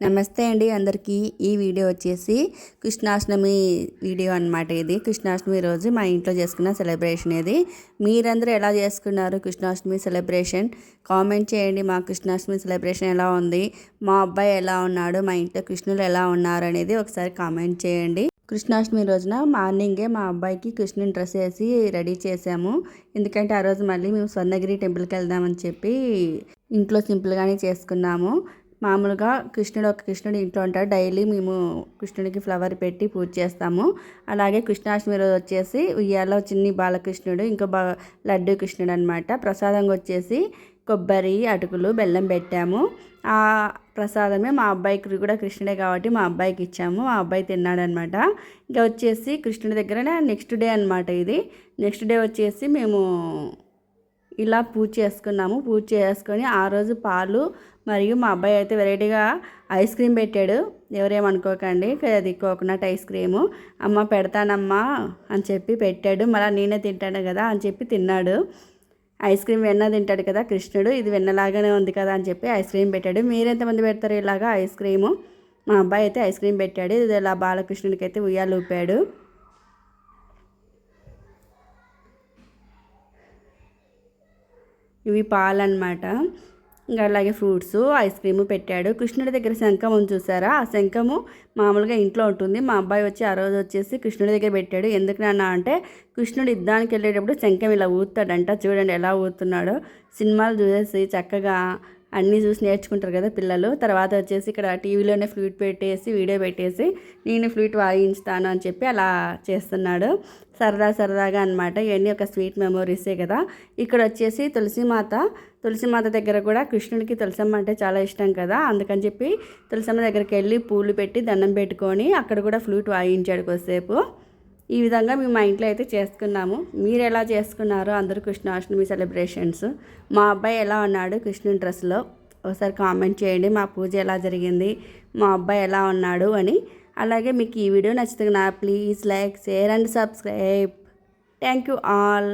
నమస్తే అండి అందరికీ. ఈ వీడియో వచ్చేసి కృష్ణాష్టమి వీడియో అనమాట ఇది. కృష్ణాష్టమి రోజు మా ఇంట్లో చేసుకున్న సెలబ్రేషన్ ఇది. మీరందరూ ఎలా చేసుకున్నారు కృష్ణాష్టమి సెలబ్రేషన్? కామెంట్ చేయండి మా కృష్ణాష్టమి సెలబ్రేషన్ ఎలా ఉంది? మా అబ్బాయి ఎలా ఉన్నాడు? మా ఇంట్లో కృష్ణులు ఎలా ఉన్నారు అనేది ఒకసారి కామెంట్ చేయండి. కృష్ణాష్టమి రోజున మార్నింగే మా అబ్బాయికి కృష్ణుని డ్రెస్ వేసి రెడీ చేసాము ఎందుకంటే ఆ రోజు మళ్ళీ మేము స్వర్ణగిరి టెంపుల్కి వెళ్దామని చెప్పి ఇంట్లో సింపుల్గానే చేసుకున్నాము. మామూలుగా కృష్ణుడు ఒక కృష్ణుడు ఇంట్లో ఉంటాడు. డైలీ మేము కృష్ణుడికి ఫ్లవర్ పెట్టి పూజ చేస్తాము. అలాగే కృష్ణాష్టమి రోజు వచ్చేసి ఉయ్యాలో చిన్ని బాలకృష్ణుడు ఇంకో బా లడ్డు కృష్ణుడు అనమాట ప్రసాదంగా వచ్చేసి కొబ్బరి అటుకులు బెల్లం పెట్టాము. ఆ ప్రసాదమే మా అబ్బాయికి కూడా కృష్ణుడే కాబట్టి మా అబ్బాయికి ఇచ్చాము. మా అబ్బాయి తిన్నాడనమాట ఇంకా వచ్చేసి కృష్ణుడి దగ్గర నెక్స్ట్ డే అనమాట ఇది. నెక్స్ట్ డే వచ్చేసి మేము ఇలా పూజ చేసుకున్నాము. పూజ చేసుకొని ఆ రోజు పాలు మరియు మా అబ్బాయి అయితే వెరైటీగా ఐస్ క్రీమ్ పెట్టాడు. ఎవరేమనుకోకండి అది కోకోనట్ ఐస్ క్రీము. అమ్మ పెడతానమ్మా అని చెప్పి పెట్టాడు. మళ్ళీ నేనే తింటాను కదా అని చెప్పి తిన్నాడు. ఐస్ క్రీమ్ వెన్న తింటాడు కదా కృష్ణుడు ఇది వెన్నలాగానే ఉంది కదా అని చెప్పి ఐస్ క్రీమ్ పెట్టాడు. మీరెంతమంది పెడతారు ఇలాగా ఐస్ క్రీము? మా అబ్బాయి అయితే ఐస్ క్రీమ్ పెట్టాడు. ఇది ఇలా బాలకృష్ణుడికి అయితే ఉయ్యాలు ఊపాడు. ఇవి పాలన్నమాట. ఇంకా అలాగే ఫ్రూట్స్ ఐస్ క్రీమ్ పెట్టాడు. కృష్ణుడి దగ్గర శంఖం చూసారా? ఆ శంఖము మామూలుగా ఇంట్లో ఉంటుంది. మా అబ్బాయి వచ్చి ఆ రోజు వచ్చేసి కృష్ణుడి దగ్గర పెట్టాడు. ఎందుకు నాన్న అంటే కృష్ణుడు యుద్ధానికి వెళ్ళేటప్పుడు శంఖం ఇలా ఊతాడంట చూడండి ఎలా ఊతున్నాడో సినిమాలు చూసేసి చక్కగా అన్నీ చూసి నేర్చుకుంటారు కదా పిల్లలు. తర్వాత వచ్చేసి ఇక్కడ టీవీలోనే ఫ్లూట్ పెట్టేసి వీడియో పెట్టేసి నేను ఫ్లూట్ వాయించుతాను అని చెప్పి అలా చేస్తున్నాడు. సరదా సరదాగా అనమాట ఇవన్నీ ఒక స్వీట్ మెమోరీసే కదా. ఇక్కడ వచ్చేసి తులసిమాత తులసిమాత దగ్గర కూడా కృష్ణుడికి తులసమ్మ అంటే చాలా ఇష్టం కదా. అందుకని చెప్పి తులసమ్మ దగ్గరికి వెళ్ళి పూలు పెట్టి దండం పెట్టుకొని అక్కడ కూడా ఫ్లూట్ వాయించాడు కొద్దిసేపు. ఈ విధంగా మేము మా ఇంట్లో అయితే చేసుకున్నాము. మీరు ఎలా చేసుకున్నారో అందరూ కృష్ణాష్టమి సెలబ్రేషన్స్ మా అబ్బాయి ఎలా ఉన్నాడు కృష్ణుని డ్రెస్లో ఒకసారి కామెంట్ చేయండి. మా పూజ ఎలా జరిగింది? మా అబ్బాయి ఎలా ఉన్నాడు అని. అలాగే మీకు ఈ video నచ్చుతున్నా please like share and subscribe thank you all